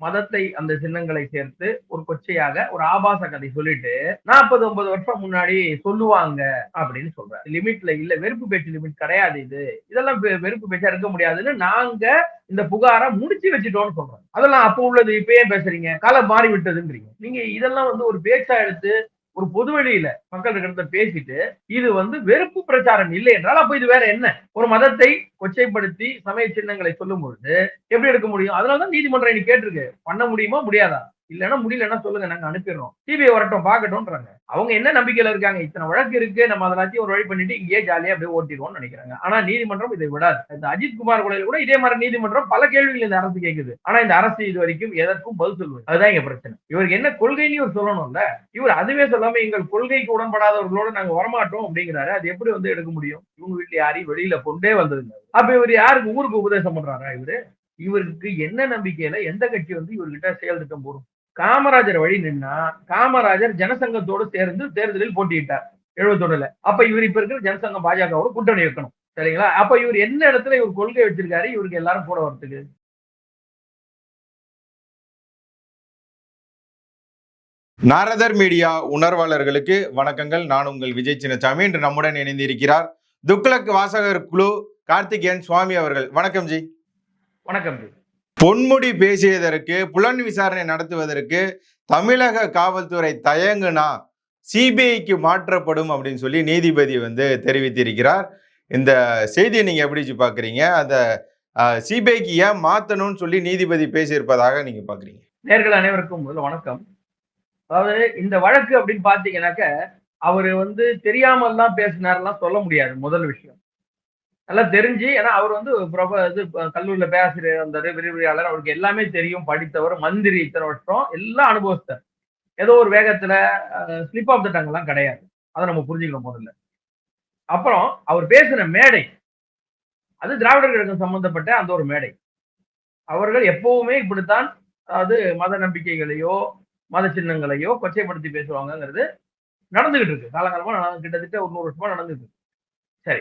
மதத்தை அந்த சின்னங்களை சேர்த்து ஒரு கொச்சையாக ஒரு ஆபாச கதை சொல்லிட்டு நாற்பது ஒன்பது வருஷம் முன்னாடி சொல்லுவாங்க அப்படின்னு சொல்றாரு. லிமிட்ல இல்ல வெறுப்பு பேச்சு லிமிட் கிடையாது இது. இதெல்லாம் வெறுப்பு பேச்சா இருக்க முடியாதுன்னு நாங்க இந்த புகாரை முடிச்சு வச்சுட்டோம்னு சொல்றோம். அதெல்லாம் அப்போ உள்ளது இப்ப ஏன் பேசுறீங்க? காலம் மாறி விட்டதுன்றீங்க நீங்க இதெல்லாம் வந்து ஒரு பேச்சா எடுத்து ஒரு பொது வெளியில மக்கள் கிட்ட பேசிட்டு இது வந்து வெறுப்பு பிரச்சாரம் இல்லை என்றால் அப்ப இது வேற என்ன? ஒரு மதத்தை கொச்சைப்படுத்தி சமய சின்னங்களை சொல்லும் பொழுது எப்படி எடுக்க முடியும்? அதனாலதான் நீதிமன்றம் இன்னைக்கு கேட்டிருக்கு. பண்ண முடியுமா? முடியாதா? இல்லைன்னா முடியலன்னா சொல்லுங்க நாங்க அனுப்பிடுறோம். சிபிஐ வரட்டும் பாக்கட்டும்ன்றாங்க அவங்க என்ன நம்பிக்கையில இருக்காங்க? இத்தனை வழக்கு இருக்கு நம்ம அதெல்லாத்தையும் ஒரு வழி பண்ணிட்டு இங்கேயே ஜாலியா அப்படியே ஓட்டிடுவோம்னு நினைக்கிறாங்க. ஆனா நீதிமன்றம் இதை விடாது. இந்த அஜித் குமார் கொலையில கூட இதே மாதிரி நீதிமன்றம் பல கேள்விகள் இந்த அரசு கேக்குது. ஆனா இந்த அரசு இது வரைக்கும் எதற்கும் பதில் சொல்லுவது அதுதான் இங்க பிரச்சனை. இவருக்கு என்ன கொள்கைன்னு இவர் சொல்லணும்ல? இவர் அதுவே சொல்லாம எங்கள் கொள்கைக்கு உடன்படாதவர்களோட நாங்க வரமாட்டோம் அப்படிங்கிறாரு. அது எப்படி வந்து எடுக்க முடியும்? இவங்க வீட்டுல யாரையும் வெளியில கொண்டே வந்ததுங்க. அப்ப இவர் யாருக்கு ஊருக்கு உபதேசம் பண்றாரா இவரு? இவருக்கு என்ன நம்பிக்கையில எந்த கட்சி வந்து இவர்கிட்ட செயல் திட்டம் போடும்? காமராஜர் வழி நின்னா காமராஜர் ஜனசங்கத்தோடு சேர்ந்து தேர்தலில் போட்டியிட்டார் எழுபத்தொன்னுல. அப்ப இவர் இப்ப இருக்கிற ஜனசங்கம் பாஜகவோட கூட்டணி வைக்கணும் சரிங்களா? அப்ப இவர் என்ன இடத்துல இவர் கொள்கை வச்சிருக்காரு? இவருக்கு எல்லாரும் கூட வரதுக்கு நாரதர் மீடியா உணர்வாளர்களுக்கு வணக்கங்கள். நான் உங்கள் விஜய் சின்னசாமி. இன்று நம்முடன் இணைந்திருக்கிறார் துக்ளக் வாசகர் குழு கார்த்திகேயன் சுவாமி அவர்கள். வணக்கம் ஜி. வணக்கம் ஜி. பொன்முடி பேசியதற்கு புலன் விசாரணை நடத்துவதற்கு தமிழக காவல்துறை தயங்குனா சிபிஐக்கு மாற்றப்படும் அப்படின்னு சொல்லி நீதிபதி வந்து தெரிவித்திருக்கிறார். இந்த செய்தியை நீங்க எப்படி பார்க்குறீங்க பாக்குறீங்க? அந்த சிபிஐக்கு ஏன் மாத்தணும்னு சொல்லி நீதிபதி பேசியிருப்பதாக நீங்க பாக்குறீங்க. நேர்கள் அனைவருக்கும் முதல்ல வணக்கம். அதாவது இந்த வழக்கு அப்படின்னு பாத்தீங்கன்னாக்க அவர் வந்து தெரியாமல் தான் பேசினார்லாம் சொல்ல முடியாது முதல் விஷயம். நல்லா தெரிஞ்சு ஏன்னா அவர் வந்து ப்ரொஃப இது கல்லூரியில பேராசிரியர் வந்தாரு விரிவுரையாளர் அவருக்கு எல்லாமே தெரியும் படித்தவர் மந்திரி இத்தனை வருஷம் எல்லாம் அனுபவிச்சார். ஏதோ ஒரு வேகத்துல ஸ்லிப் ஆஃப் த டங் எல்லாம் கிடையாது. அதை நம்ம புரிஞ்சுக்கணும் முதல்ல. அப்புறம் அவர் பேசின மேடை அது திராவிடர் கழகம் சம்பந்தப்பட்ட அந்த ஒரு மேடை. அவர்கள் எப்பவுமே இப்படித்தான் அதாவது மத நம்பிக்கைகளையோ மத சின்னங்களையோ கொச்சைப்படுத்தி பேசுவாங்கங்கிறது நடந்துகிட்டு இருக்கு. காலங்காலமா நடந்து- கிட்டத்தட்ட ஒரு நூறு வருஷமா நடந்துட்டு இருக்கு. சரி.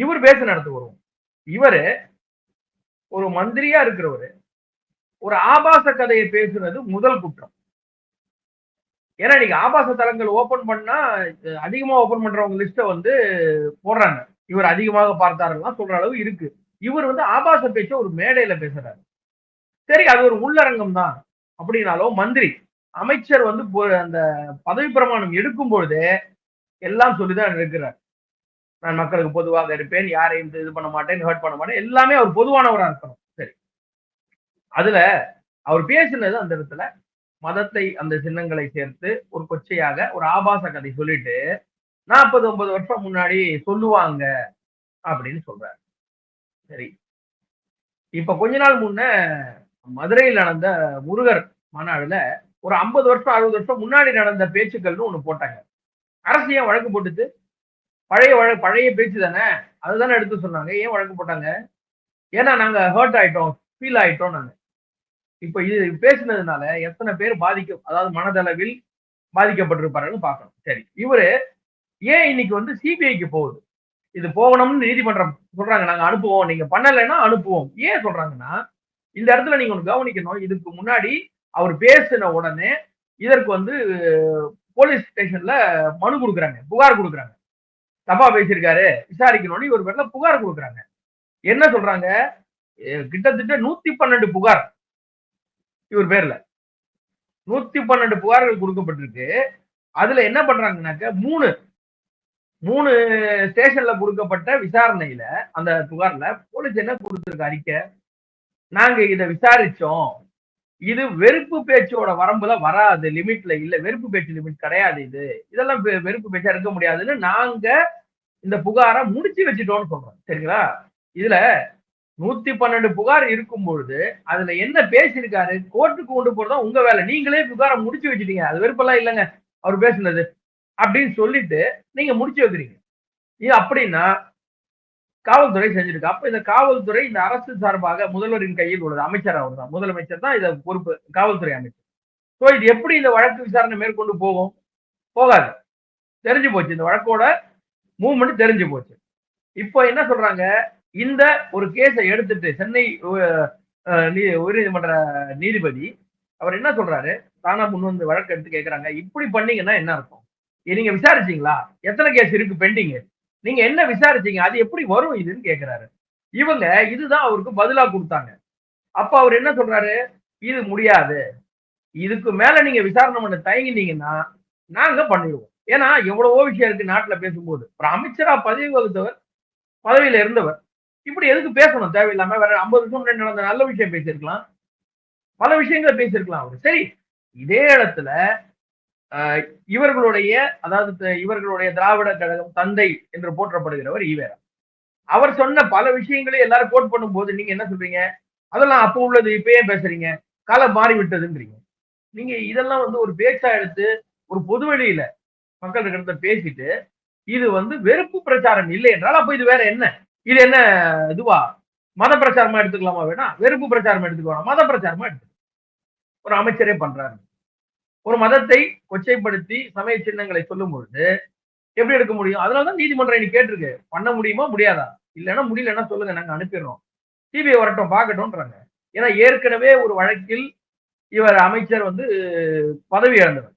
இவர் பேச நடத்து வருவோம் இவரு ஒரு மந்திரியா இருக்கிறவரு. ஒரு ஆபாச கதையை பேசுறது முதல் குற்றம். ஏன்னா நீங்க ஆபாச தலங்கள் ஓபன் பண்ணா அதிகமா ஓபன் பண்றவங்க லிஸ்ட வந்து போடுறாங்க. இவர் அதிகமாக பார்த்தாருலாம் சொல்ற அளவு இருக்கு. இவர் வந்து ஆபாச பேச்ச ஒரு மேடையில பேசுறாரு. சரி அது ஒரு உள்ளரங்கம் தான். அப்படின்னாலும் மந்திரி அமைச்சர் வந்து அந்த பதவி பிரமாணம் எடுக்கும் பொழுதே எல்லாம் சொல்லிதான் இருக்கிறார் நான் மக்களுக்கு பொதுவாக இருப்பேன் யாரையும் இது பண்ண மாட்டேன் ஹர்ட் பண்ண மாட்டேன். எல்லாமே அவர் பொதுவானவராக இருக்கணும். சரி. அதுல அவர் பேசினது அந்த இடத்துல மதத்தை அந்த சின்னங்களை சேர்த்து ஒரு கொச்சையாக ஒரு ஆபாச கதை சொல்லிட்டு நாற்பது ஒன்பது வருஷம் முன்னாடி சொல்லுவாங்க அப்படின்னு சொல்றாரு. சரி. இப்ப கொஞ்ச நாள் முன்ன மதுரையில் நடந்த முருகர் மாநாடுல ஒரு ஐம்பது வருஷம் அறுபது வருஷம் முன்னாடி நடந்த பேச்சுக்கள்னு ஒண்ணு போட்டாங்க. அரசு ஏன் வழக்கு போட்டுச்சு. பழைய வழ பழைய பேச்சு தானே? அதுதானே எடுத்து சொன்னாங்க. ஏன் வழக்கு போட்டாங்க? ஏன்னா நாங்க ஹர்ட் ஆயிட்டோம் ஃபீல் ஆயிட்டோம் நாங்க. இப்ப இது பேசுனதுனால எத்தனை பேர் பாதிக்க அதாவது மனதளவில் பாதிக்கப்பட்டிருப்பாருன்னு பார்க்கணும். சரி இவரு ஏன் இன்னைக்கு வந்து சிபிஐக்கு போகுது? இது போகணும்னு நீதிமன்றம் சொல்றாங்க. நாங்க அனுப்புவோம். நீங்க பண்ணலைன்னா அனுப்புவோம். ஏன் சொல்றாங்கன்னா இந்த இடத்துல நீங்க ஒன்று கவனிக்கணும். இதுக்கு முன்னாடி அவர் பேசின உடனே இதற்கு வந்து போலீஸ் ஸ்டேஷன்ல மனு கொடுக்குறாங்க புகார் கொடுக்குறாங்க. தப்பா பேசியிருக்காரு விசாரிக்கணும்னு இவர் பேர்ல புகார் கொடுக்குறாங்க. என்ன சொல்றாங்க? கிட்டத்தட்ட நூத்தி பன்னெண்டு புகார் இவர் பேர்ல. நூத்தி பன்னெண்டு புகார்கள் கொடுக்கப்பட்டிருக்கு. அதுல என்ன பண்றாங்கனாக்க மூணு மூணு ஸ்டேஷன்ல கொடுக்கப்பட்ட விசாரணையில அந்த புகார்ல போலீஸ் என்ன கொடுத்துருக்க அறிக்கை? நாங்க இதை விசாரிச்சோம். இது வெறுப்பு பேச்சோட வரம்புல வராது லிமிட்ல இல்ல வெறுப்பு பேச்சு லிமிட் கிடையாது இது. இதெல்லாம் வெ- வெறுப்பு பேச்சா இருக்க முடியாதுன்னு நாங்க இந்த புகாரை முடிச்சு வச்சுட்டோம்னு சொல்றோம். சரிங்களா? இதுல நூத்தி பன்னெண்டு புகார் இருக்கும் பொழுது அதுல என்ன பேசியிருக்காரு? கோர்ட்டுக்கு கொண்டு போறதா உங்க வேலை. நீங்களே புகாரை முடிச்சு வச்சுட்டீங்க. அது வெறுப்பெல்லாம் இல்லைங்க. அவர் பேசுனது. அப்படின்னு சொல்லிட்டு நீங்க முடிச்சு வைக்கிறீங்க. இது அப்படின்னா காவல்துறை செஞ்சிருக்கு. அப்ப இந்த காவல்துறை இந்த அரசு சார்பாக முதல்வரின் கையில் உள்ளது. அமைச்சர் அவர் தான் முதலமைச்சர் தான் இதை பொறுப்பு காவல்துறை அமைச்சர். ஸோ இது எப்படி இந்த வழக்கு விசாரணை மேற்கொண்டு போகும்? போகாது. தெரிஞ்சு போச்சு. இந்த வழக்கோட மூவ்மெண்ட் தெரிஞ்சு போச்சு. இப்போ என்ன சொல்றாங்க? இந்த ஒரு கேஸை எடுத்துட்டு சென்னை உயர்நீதிமன்ற நீதிபதி அவர் என்ன சொல்றாரு? தானா முன் வந்து வழக்கு எடுத்து கேட்கறாங்க இப்படி பண்ணீங்கன்னா என்ன இருக்கும் நீங்க விசாரிச்சீங்களா? எத்தனை கேஸ் இருக்கு பெண்டிங் நீங்க என்ன விசாரிச்சீங்க? அது எப்படி வரும் இதுன்னு கேக்குறாரு. இவங்க இதுதான் அவருக்கு பதிலா கொடுத்தாங்க. அப்ப அவர் என்ன சொல்றாரு? இது முடியாது. இதுக்கு மேல நீங்க விசாரணை பண்ண தயங்கினீங்கன்னா நாங்க பண்ணிடுவோம். ஏன்னா எவ்வளவோ விஷயம் இருக்கு நாட்டுல பேசும்போது. அப்புறம் அமைச்சரா பதவி வகுத்தவர் பதவியில இருந்தவர். இப்படி எதுக்கு பேசணும்? தேவையில்லாம வேற ஐம்பது வருஷம் முன்னாடி நடந்த நல்ல விஷயம் பேசியிருக்கலாம். பல விஷயங்களை பேசியிருக்கலாம் அவர். சரி இதே இடத்துல இவர்களுடைய அதாவது இவர்களுடைய திராவிட கழகம் தந்தை என்று போற்றப்படுகிறவர் ஈவேரா. அவர் சொன்ன பல விஷயங்களை எல்லாரும் கோட் பண்ணும்போது நீங்க என்ன சொல்றீங்க? அதெல்லாம் அப்போ உள்ளது இப்ப ஏன் பேசுறீங்க. காலம் மாறி விட்டதுன்றீங்க நீங்க இதெல்லாம் வந்து ஒரு பேச்சா எடுத்து ஒரு பொது வழியில மக்கள் கிட்ட பேசிட்டு இது வந்து வெறுப்பு பிரச்சாரம் இல்லை என்றால் அப்ப இது வேற என்ன? இது என்ன இதுவா? மத பிரச்சாரமா எடுத்துக்கலாமா வேணா? வெறுப்பு பிரச்சாரமா எடுத்துக்கலாம் மத பிரச்சாரமா எடுத்து ஒரு அமைச்சரே பண்றாரு. ஒரு மதத்தை கொச்சைப்படுத்தி சமய சின்னங்களை சொல்லும் பொழுது எப்படி எடுக்க முடியும்? அதனாலதான் நீதிமன்றம் இன்னைக்கு கேட்டிருக்கு. பண்ண முடியுமா? முடியாதா? இல்லைன்னா முடியலன்னா சொல்லுங்க நாங்க அனுப்பிடுறோம். சிபிஐ வரட்டும் பார்க்கட்டும்ன்றாங்க. ஏன்னா ஏற்கனவே ஒரு வழக்கில் இவர் அமைச்சர் வந்து பதவி இழந்தவர்.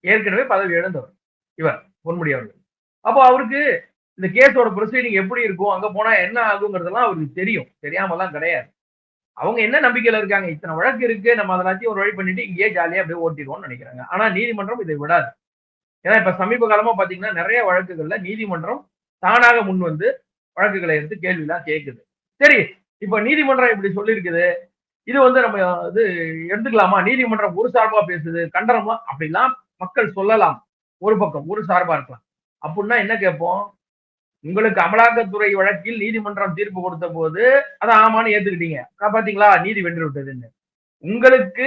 ஏற்கனவே பதவி இழந்தவர் இவர் பொன்முடி அவர்கள். அப்போ அவருக்கு இந்த கேஸோட ப்ரொசீடிங் எப்படி இருக்கும்? அங்க போனா என்ன ஆகுங்கிறதெல்லாம் அவருக்கு தெரியும். தெரியாமலாம் கிடையாது. அவங்க என்ன நம்பிக்கையில இருக்காங்க? இத்தனை வழக்கு இருக்கு. நம்ம அதெல்லாத்தையும் ஒரு வழி பண்ணிட்டு இங்கேயே ஜாலியா அப்படியே ஓட்டிடுவோம்னு நினைக்கிறாங்க. ஆனா நீதிமன்றம் இதை விடாது. ஏன்னா இப்ப சமீப காலமா பாத்தீங்கன்னா நிறைய வழக்குகள்ல நீதிமன்றம் தானாக முன் வந்து வழக்குகளை எடுத்து கேள்விலாம் கேட்குது சரி இப்ப நீதிமன்றம் இப்படி சொல்லியிருக்குது. இது வந்து நம்ம இது எடுத்துக்கலாமா? நீதிமன்றம் ஒரு சார்பா பேசுது கண்டனமா? அப்படிலாம் மக்கள் சொல்லலாம். ஒரு பக்கம் ஒரு சார்பா இருக்கலாம். அப்படின்னா என்ன கேட்போம்? உங்களுக்கு அமலாக்கத்துறை வழக்கில் நீதிமன்றம் தீர்ப்பு கொடுத்த போது அதை ஆமான்னு ஏத்துக்கிட்டீங்க. அக்கா, பாத்தீங்களா? நீதி வென்று விட்டதுன்னு. உங்களுக்கு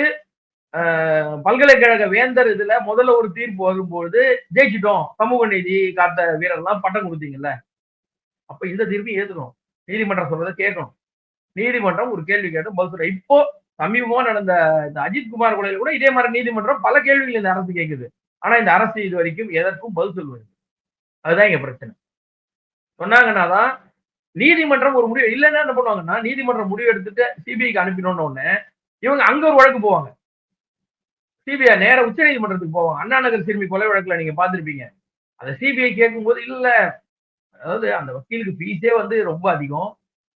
ஆஹ், பல்கலைக்கழக வேந்தர் இதுல முதல்ல ஒரு தீர்ப்பு வரும்போது ஜெயிச்சிட்டோம். சமூக நீதி காத்த வீரர்லாம் பட்டம் கொடுத்தீங்கல்ல. அப்ப இந்த தீர்ப்பு ஏத்துக்கணும். நீதிமன்றம் சொல்றதை கேட்கணும். நீதிமன்றம் ஒரு கேள்வி கேட்டோம் பதில் சொல்ற. இப்போ சமீபமா நடந்த இந்த அஜித் குமார் கொலையில கூட இதே மாதிரி நீதிமன்றம் பல கேள்விகள் இந்த அரசு கேட்குது ஆனா இந்த அரசு இது வரைக்கும் எதற்கும் பதில் சொல்வது அதுதான் இங்க பிரச்சனை. சொன்னாங்கன்னா தான் நீதிமன்றம் ஒரு முடிவு இல்லைன்னா என்ன பண்ணுவாங்கன்னா நீதிமன்றம் முடிவு எடுத்துட்டு சிபிஐக்கு அனுப்பினோம்னு உடனே இவங்க அங்க ஒரு வழக்கு போவாங்க. சிபிஐ நேர உச்ச நீதிமன்றத்துக்கு போவாங்க. அண்ணா நகர் சிறுமி கொலை வழக்குல நீங்க பார்த்திருப்பீங்க. அதை சிபிஐ கேட்கும்போது இல்ல அதாவது அந்த வக்கீலுக்கு ஃபீஸே வந்து ரொம்ப அதிகம்.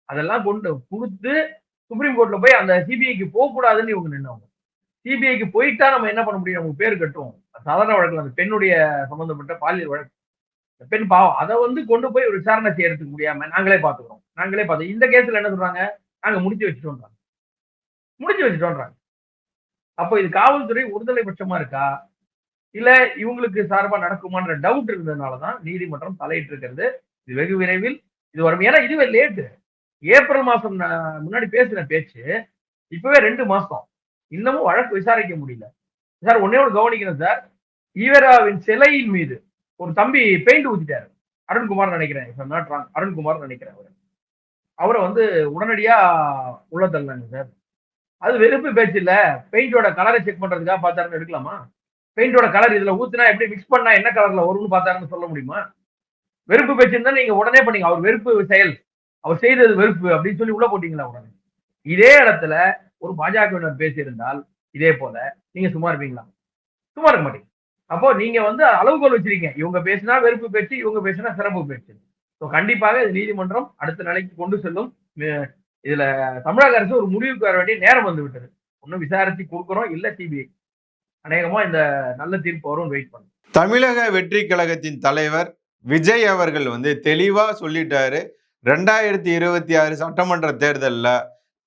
அதெல்லாம் கொண்டு கொடுத்து சுப்ரீம் கோர்ட்ல போய் அந்த சிபிஐக்கு போக கூடாதுன்னு இவங்க நின்னவங்க சிபிஐக்கு போயிட்டா நம்ம என்ன பண்ண முடியும்? அவங்க பேர் கட்டும் சாதாரண வழக்குல அந்த பெண்ணுடைய சம்பந்தப்பட்ட பாலியல் வழக்கு. பெண் பாவம். அதை வந்து கொண்டு போய் ஒரு விசாரணை செய்யறதுக்கு முடியாம நாங்களே பாத்துக்கிறோம் நாங்களே பார்த்து இந்த கேஸ்ல என்ன சொல்றாங்க? நாங்க முடிச்சு வச்சுட்டோம்ன்றாங்க முடிச்சு வச்சுட்டோம்ன்றாங்க அப்போ இது காவல்துறை ஒருதலை பட்சமா இருக்கா? இல்ல இவங்களுக்கு சார்பா நடக்குமான்ற டவுட் இருந்ததுனாலதான் நீதிமன்றம் தலையிட்டு இருக்கிறது இது வெகு விரைவில் இது வரும். ஏன்னா இதுவே லேட்டு ஏப்ரல் மாசம் நான் முன்னாடி பேசின பேச்சு இப்பவே ரெண்டு மாசம். இன்னமும் வழக்கு விசாரிக்க முடியல. சார் ஒன்னே ஒன்று கவனிக்கணும் சார். ஈவராவின் சிலையின் மீது ஒரு தம்பி பெயிண்ட் ஊத்திட்டாரு. அருண்குமார் நினைக்கிறேன். If I'm அருண்குமார் நினைக்கிறேன் அவர். அவரை வந்து உடனடியா உள்ள தள்ளாங்க சார். அது வெறுப்பு பேச்சு இல்ல. பெயிண்டோட கலரை செக் பண்றதுக்காக பார்த்தாருன்னு எடுக்கலாமா? பெயிண்டோட கலர் இதுல ஊத்துனா எப்படி மிக்ஸ் பண்ணா என்ன கலர்ல வரும்னு பார்த்தாருன்னு சொல்ல முடியுமா? வெறுப்பு பேச்சு இருந்தா நீங்க உடனே பண்ணீங்க. அவர் வெறுப்பு செயல். அவர் செய்தது வெறுப்பு அப்படின்னு சொல்லி உள்ள போட்டீங்களா உடனே? இதே இடத்துல ஒரு பாஜகவினர் பேசியிருந்தால் இதே போல நீங்க சும்மா இருப்பீங்களா? சும்மா இருக்க மாட்டீங்க. அப்போ நீங்க வந்து அளவுகோல் வச்சிருக்கீங்க. இவங்க பேசினா வெறுப்பு பேச்சு இவங்க பேசினா சிறப்பு பேச்சு. ஸோ கண்டிப்பாக இது நீதிமன்றம் அடுத்த நிலைக்கு கொண்டு செல்லும். இதுல தமிழக அரசு ஒரு முடிவுக்கு வர வேண்டிய நேரம் வந்து விட்டது. ஒன்னும் விசாரிச்சு கொடுக்குறோம். இல்ல சிபிஐ. அநேகமா இந்த நல்ல தீர்ப்பு வரும். வெயிட் பண்ணும் தமிழக வெற்றி கழகத்தின் தலைவர் விஜய் அவர்கள் வந்து தெளிவா சொல்லிட்டாரு. ரெண்டாயிரத்தி இருபத்தி ஆறு சட்டமன்ற தேர்தலில்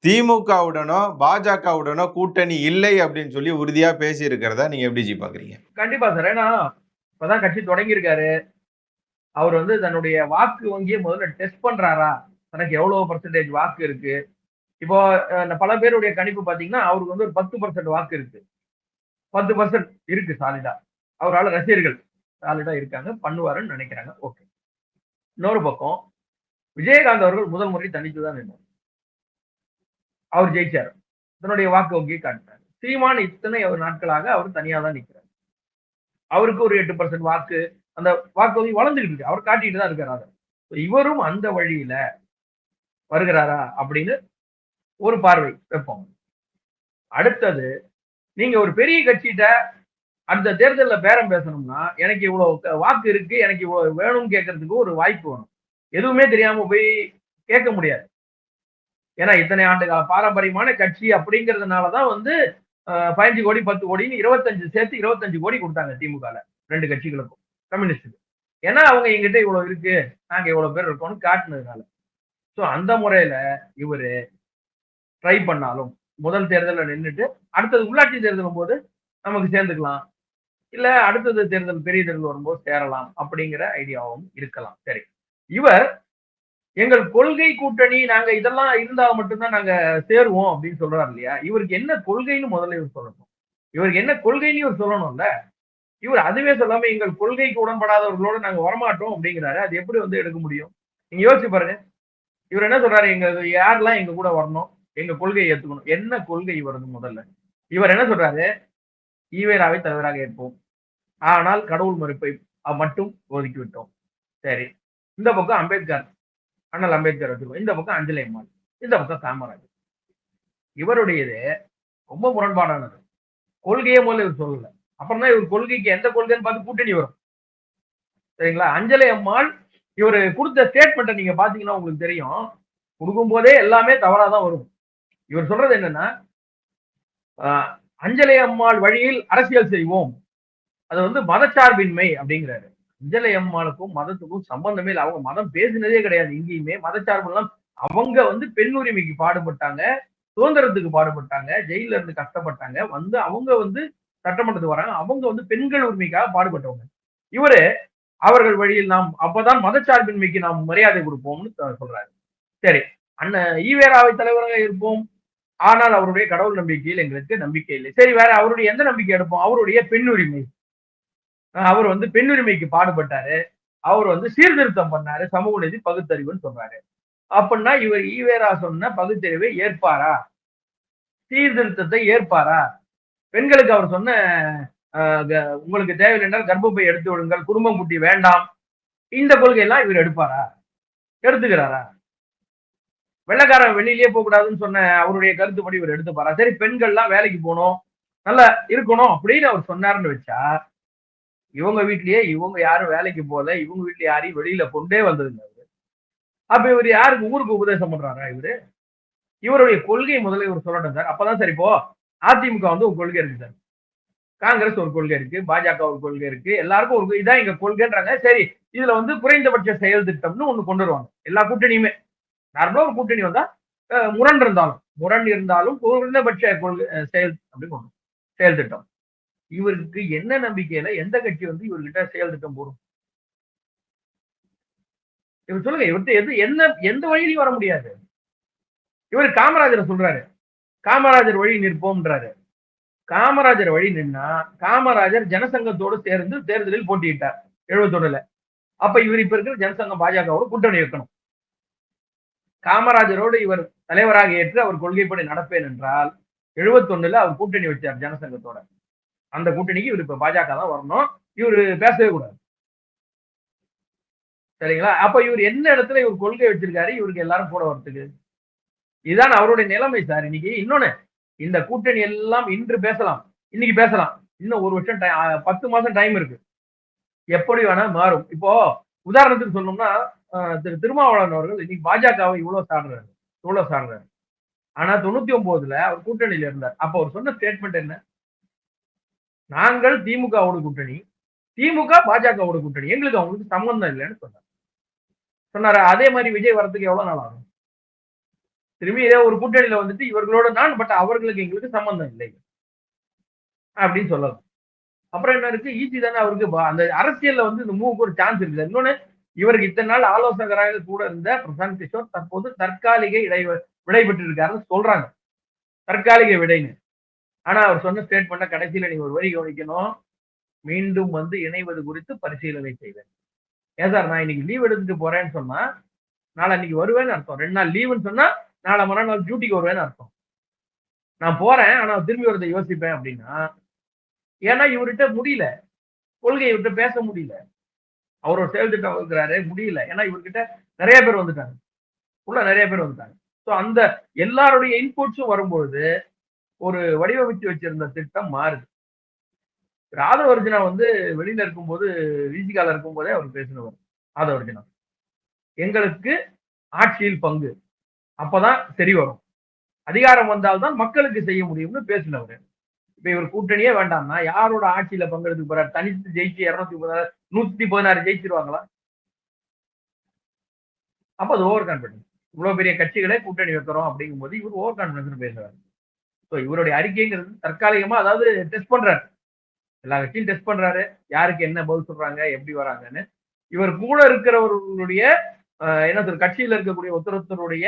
திமுகவுடனோ பாஜகவுடனோ கூட்டணி இல்லை அப்படின்னு சொல்லி உறுதியா பேசி இருக்கிறத நீங்க எப்படி ஜி பாக்குறீங்க? கண்டிப்பா சார். ஏன்னா இப்பதான் கட்சி தொடங்கியிருக்காரு. அவர் வந்து தன்னுடைய வாக்கு வங்கியை முதல்ல டெஸ்ட் பண்றாரா? தனக்கு எவ்வளவு பர்சன்டேஜ் வாக்கு இருக்கு? இப்போ பல பேருடைய கணிப்பு பாத்தீங்கன்னா அவருக்கு வந்து ஒரு பத்து பர்சன்ட் வாக்கு இருக்கு. பத்து பர்சன்ட் இருக்கு சாலிடா அவரால் ரசிகர்கள் சாலிடா இருக்காங்க பண்ணுவாருன்னு நினைக்கிறாங்க. ஓகே இன்னொரு பக்கம் விஜயகாந்த் அவர்கள் முதல் முறை தனித்து தான் நின்றார் அவர் ஜெயிச்சார். தன்னுடைய வாக்கு வங்கியை காட்டினார். சீமான் இத்தனை நாட்களாக அவர் தனியா தான் நிற்கிறார் அவருக்கு ஒரு எட்டு பர்சன்ட் வாக்கு அந்த வாக்கு வங்கி வளர்ந்துகிட்டு இருக்கு. அவர் காட்டிட்டு தான் இருக்கிறார் இவரும் அந்த வழியில வருகிறாரா அப்படின்னு ஒரு பார்வை வைப்போம். அடுத்தது நீங்க ஒரு பெரிய கட்சிகிட்ட அடுத்த தேர்தலில் பேரம் பேசணும்னா எனக்கு இவ்வளவு வாக்கு இருக்கு எனக்கு இவ்வளவு வேணும்னு கேட்கறதுக்கு ஒரு வாய்ப்பு வேணும். எதுவுமே தெரியாம போய் கேட்க முடியாது. ஏன்னா இத்தனை ஆண்டு கால பாரம்பரியமான கட்சி அப்படிங்கறதுனாலதான் வந்து பதினஞ்சு கோடி பத்து கோடின்னு இருபத்தஞ்சு சேர்த்து இருபத்தஞ்சு கோடி கொடுத்தாங்க திமுகல ரெண்டு கட்சிகளுக்கும் கம்யூனிஸ்டுக்கு. ஏன்னா அவங்க எங்கிட்ட இவ்வளவு இருக்கு நாங்க இவ்வளவு பேர் இருக்கோம்னு காட்டினதுனால. சோ அந்த முறையில இவரு ட்ரை பண்ணாலும் முதல் தேர்தலில் நின்றுட்டு அடுத்தது உள்ளாட்சி தேர்தலும் போது நமக்கு சேர்ந்துக்கலாம். இல்ல அடுத்தது தேர்தல் பெரிய தேர்தல் வரும்போது சேரலாம் அப்படிங்கிற ஐடியாவும் இருக்கலாம். சரி. இவர் எங்கள் கொள்கை கூட்டணி நாங்க இதெல்லாம் இருந்தா மட்டும்தான் நாங்க சேருவோம் அப்படின்னு சொல்றாரு இல்லையா? இவருக்கு என்ன கொள்கைன்னு முதல்ல இவர் சொல்லணும். இவருக்கு என்ன கொள்கைன்னு இவர் சொல்லணும்ல? இவர் அதுவே சொல்லாம எங்கள் கொள்கைக்கு உடன்படாதவர்களோட நாங்க வரமாட்டோம் அப்படிங்கிறாரு. அது எப்படி வந்து எடுக்க முடியும்? நீங்க யோசிச்சு பாருங்க. இவர் என்ன சொல்றாரு? எங்க யாரெல்லாம் எங்க கூட வரணும்? எங்க கொள்கையை ஏத்துக்கணும். என்ன கொள்கை இவரது முதல்ல? இவர் என்ன சொல்றாரு? ஈவேராவை தலைவராக ஏற்போம். ஆனால் கடவுள் மறுப்பை மட்டும் ஒதுக்கி விட்டோம் சரி. இந்த பக்கம் அம்பேத்கர் அண்ணல் அம்பேத்கர் வச்சிருக்கோம் இந்த பக்கம் அஞ்சலி அம்மாள் இந்த பக்கம் காமராஜர். இவருடையது ரொம்ப முரண்பாடானது. கொள்கையே முதல்ல இவர் சொல்லல. அப்புறம் தான் இவர் கொள்கைக்கு எந்த கொள்கைன்னு பார்த்து கூட்டணி வரும். சரிங்களா? அஞ்சலி அம்மாள் இவர் கொடுத்த ஸ்டேட்மெண்ட்டை நீங்க பாத்தீங்கன்னா உங்களுக்கு தெரியும். கொடுக்கும் போதே எல்லாமே தவறா தான் வரும். இவர் சொல்றது என்னன்னா ஆஹ், அஞ்சலி அம்மாள் வழியில் அரசியல் செய்வோம். அது வந்து மதச்சார்பின்மை அப்படிங்கிறாரு. அஞ்சலி மதத்துக்கும் சம்பந்தமே இல்லை. அவங்க மதம் பேசினதே கிடையாது எங்கேயுமே. மதச்சார்பு எல்லாம் அவங்க வந்து பெண் உரிமைக்கு பாடுபட்டாங்க. சுதந்திரத்துக்கு பாடுபட்டாங்க. ஜெயில இருந்து கஷ்டப்பட்டாங்க. வந்து அவங்க வந்து சட்டமன்றத்துக்கு வராங்க. அவங்க வந்து பெண்கள் உரிமைக்காக பாடுபட்டவங்க. இவரு அவர்கள் வழியில் நாம் அப்பதான் மதச்சார்பின்மைக்கு நாம் மரியாதை கொடுப்போம்னு சொல்றாரு. சரி. அண்ணன் ஈவேராவை தலைவராக இருப்போம். ஆனால் அவருடைய கடவுள் நம்பிக்கையில் எங்களுக்கு நம்பிக்கை இல்லை. சரி வேற அவருடைய எந்த நம்பிக்கை எடுப்போம்? அவருடைய பெண் உரிமை. அவர் வந்து பெண் உரிமைக்கு பாடுபட்டாரு. அவர் வந்து சீர்திருத்தம் பண்ணாரு. சமூக நீதி பகுத்தறிவுன்னு சொல்றாரு. அப்படின்னா இவர் ஈவேரா சொன்ன பகுத்தறிவை ஏற்பாரா? சீர்திருத்தத்தை ஏற்பாரா? பெண்களுக்கு அவர் சொன்ன உங்களுக்கு தேவையில்லைன்றால் கர்ப்பப்பை எடுத்து விடுங்கள். குடும்பம் குட்டி வேண்டாம். இந்த கொள்கையெல்லாம் இவர் எடுப்பாரா? எடுத்துக்கிறாரா? வெள்ளக்காரன் வெளியிலேயே போகக்கூடாதுன்னு சொன்ன அவருடைய கருத்துப்படி இவர் எடுத்துப்பாரா? சரி பெண்கள்லாம் வேலைக்கு போகணும். நல்லா இருக்கணும் அப்படின்னு அவர் சொன்னாருன்னு வச்சா இவங்க வீட்லயே இவங்க யாரும் வேலைக்கு போகல இவங்க வீட்டுல யாரையும் வெளியில கொண்டே வந்ததுங்க அவரு. அப்ப இவர் யாருக்கு ஊருக்கு உபதேசம் பண்றாரா இவரு? இவருடைய கொள்கை முதல்ல இவர் சொல்லணும் சார். அப்பதான் சரி இப்போ அதிமுக வந்து ஒரு கொள்கை இருக்கு சார். காங்கிரஸ் ஒரு கொள்கை இருக்கு பாஜக ஒரு கொள்கை இருக்கு எல்லாருக்கும் ஒரு இதான் எங்க கொள்கைன்றாங்க. சரி இதுல வந்து குறைந்தபட்ச செயல் திட்டம்னு ஒண்ணு கொண்டு வருவாங்க. எல்லா கூட்டணியுமே. நார்மலா ஒரு கூட்டணி வந்தா அஹ், முரண் இருந்தாலும் முரண் இருந்தாலும் குறைந்தபட்ச கொள்கை செயல் அப்படின்னு கொண்டு செயல் திட்டம். இவருக்கு என்ன நம்பிக்கையில எந்த கட்சி வந்து இவர்கிட்ட செயல் திட்டம் போடும்? இவர் சொல்லுங்க இவர்கிட்ட எது என்ன எந்த வழியிலையும் வர முடியாது. இவர் காமராஜர் சொல்றாரு. காமராஜர் வழி நிற்போம்ன்றாரு. காமராஜர் வழி நின்னா காமராஜர் ஜனசங்கத்தோடு சேர்ந்து தேர்தலில் போட்டியிட்டார் எழுபத்தொன்னுல. அப்ப இவர் இப்ப இருக்கிற ஜனசங்கம் பாஜகவோட கூட்டணி வைக்கணும். காமராஜரோடு இவர் தலைவராக ஏற்று அவர் கொள்கைப்படி நடப்பேன் என்றால் எழுபத்தொன்னுல அவர் கூட்டணி வச்சார் ஜனசங்கத்தோட. அந்த கூட்டணிக்கு இவர் இப்ப பாஜக தான் வரணும். இவர் பேசவே கூடாது. சரிங்களா? அப்ப இவர் என்ன இடத்துல இவர் கொள்கை வச்சிருக்காரு இவருக்கு எல்லாரும் கூட வரத்துக்கு? இதுதான் அவருடைய நிலைமை சார் இன்னைக்கு. இன்னொன்னு இந்த கூட்டணி எல்லாம் இன்று பேசலாம். இன்னைக்கு பேசலாம். இன்னும் ஒரு வருஷம் பத்து மாசம் டைம் இருக்கு. எப்படி வேணா மாறும். இப்போ உதாரணத்துக்கு சொல்லணும்னா திரு திருமாவளவன் அவர்கள் இன்னைக்கு பாஜகவை இவ்வளவு சாடுறாரு இவ்வளவு சாடுறாரு ஆனா தொண்ணூத்தி ஒன்பதுல அவர் கூட்டணியில இருந்தார். அப்ப அவர் சொன்ன ஸ்டேட்மெண்ட் என்ன? நாங்கள் திமுகவோட கூட்டணி திமுக பாஜகவோட கூட்டணி. எங்களுக்கு அவங்களுக்கு சம்பந்தம் இல்லைன்னு சொன்னார் சொன்னாரு அதே மாதிரி விஜய் வரத்துக்கு எவ்வளவு நாள் ஆகும்? திரும்பி இதே ஒரு கூட்டணியில வந்துட்டு இவர்களோட நான் பட் அவர்களுக்கு எங்களுக்கு சம்பந்தம் இல்லை. அப்படின்னு சொல்லலாம். அப்புறம் என்ன இருக்கு? ஈஸி தானே அவருக்கு அந்த அரசியல்ல வந்து இந்த மூவுக்கு ஒரு சான்ஸ் இருக்குது. இன்னொன்னு இவருக்கு இத்தனை நாள் ஆலோசகராக கூட இருந்த பிரசாந்த் கிஷோர் தற்போது தற்காலிக இடை விடைபெற்றிருக்காருன்னு சொல்றாங்க. தற்காலிக விடைன்னு. ஆனா அவர் சொன்ன ஸ்டேட்மெண்ட்டை கடைசியில நீங்க ஒரு வரி கவனிக்கணும். மீண்டும் வந்து இணைவது குறித்து பரிசீலனை செய்வேன். ஏன் சார் நான் இன்னைக்கு லீவ் எடுத்துட்டு போறேன்னு சொன்னா நாளை இன்னைக்கு வருவேன்னு அர்த்தம். ரெண்டு நாள் லீவுன்னு சொன்னா நாளை மறுநாள் டியூட்டிக்கு வருவேன்னு அர்த்தம். நான் போறேன் ஆனா திரும்பி வரதை யோசிப்பேன் அப்படின்னா ஏன்னா இவர்கிட்ட முடியல. கொள்கை இவர்கிட்ட பேச முடியல. அவர் ஒரு செயல் திட்டம் வகுக்கிறாரு முடியல. ஏன்னா இவர்கிட்ட நிறைய பேர் வந்துட்டாங்க. உள்ள நிறைய பேர் வந்துட்டாங்க. ஸோ அந்த எல்லாருடைய இன்புட்ஸும் வரும்பொழுது ஒரு வடிவமைச்சு வச்சிருந்த திட்டம் மாறுது. ராதவர்ஜனா வந்து வெளியில இருக்கும்போது விசிகால இருக்கும்போதே அவர் பேசினவர் ராதவர்ஜனா. எங்களுக்கு ஆட்சியில் பங்கு. அப்பதான் சரி வரும். அதிகாரம் வந்தால்தான் மக்களுக்கு செய்ய முடியும்னு பேசினவர். இப்ப இவர் கூட்டணியே வேண்டாம்னா யாரோட ஆட்சியில பங்கெடுத்து போறாரு? தனித்து ஜெயிச்சு இருநூத்தி பதினாறு நூத்தி பதினாறு ஜெயிச்சிருவாங்களா? அப்ப அது ஓவர் கான்பிடன்ஸ் இவ்வளவு பெரிய கட்சிகளே கூட்டணி வைக்கிறோம் அப்படிங்கும்போது இவர் ஓவர் கான்பிடன்ஸ் பேசுறாரு. ஸோ இவருடைய அறிக்கைங்கிறது தற்காலிகமா அதாவது டெஸ்ட் பண்றாரு. எல்லா கட்சியும் டெஸ்ட் பண்றாரு. யாருக்கு என்ன பதில் சொல்றாங்க எப்படி வராங்கன்னு. இவர் கூட இருக்கிறவர்களுடைய என்ன சொல்ற கட்சியில இருக்கக்கூடிய ஒருத்தருடைய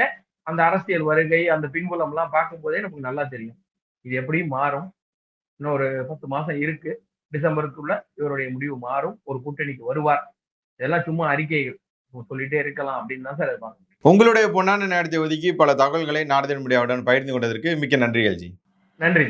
அந்த அரசியல் வருகை அந்த பின்புலம் எல்லாம் பார்க்கும்போதே நமக்கு நல்லா தெரியும். இது எப்படி மாறும்? இன்னும் ஒரு பத்து மாசம் இருக்கு. டிசம்பருக்குள்ள இவருடைய முடிவு மாறும். ஒரு கூட்டணிக்கு வருவார். இதெல்லாம் சும்மா அறிக்கைகள். சொல்லிட்டே இருக்கலாம் அப்படின்னு தான் சார் இருப்பாங்க உங்களுடைய பொன்னான நேரத்தை ஒதுக்கி பல தகவல்களை நாடுதல் மீடியாவுடன் பகிர்ந்து கொண்டதற்கு மிக்க நன்றிகள் ஜி. நன்றி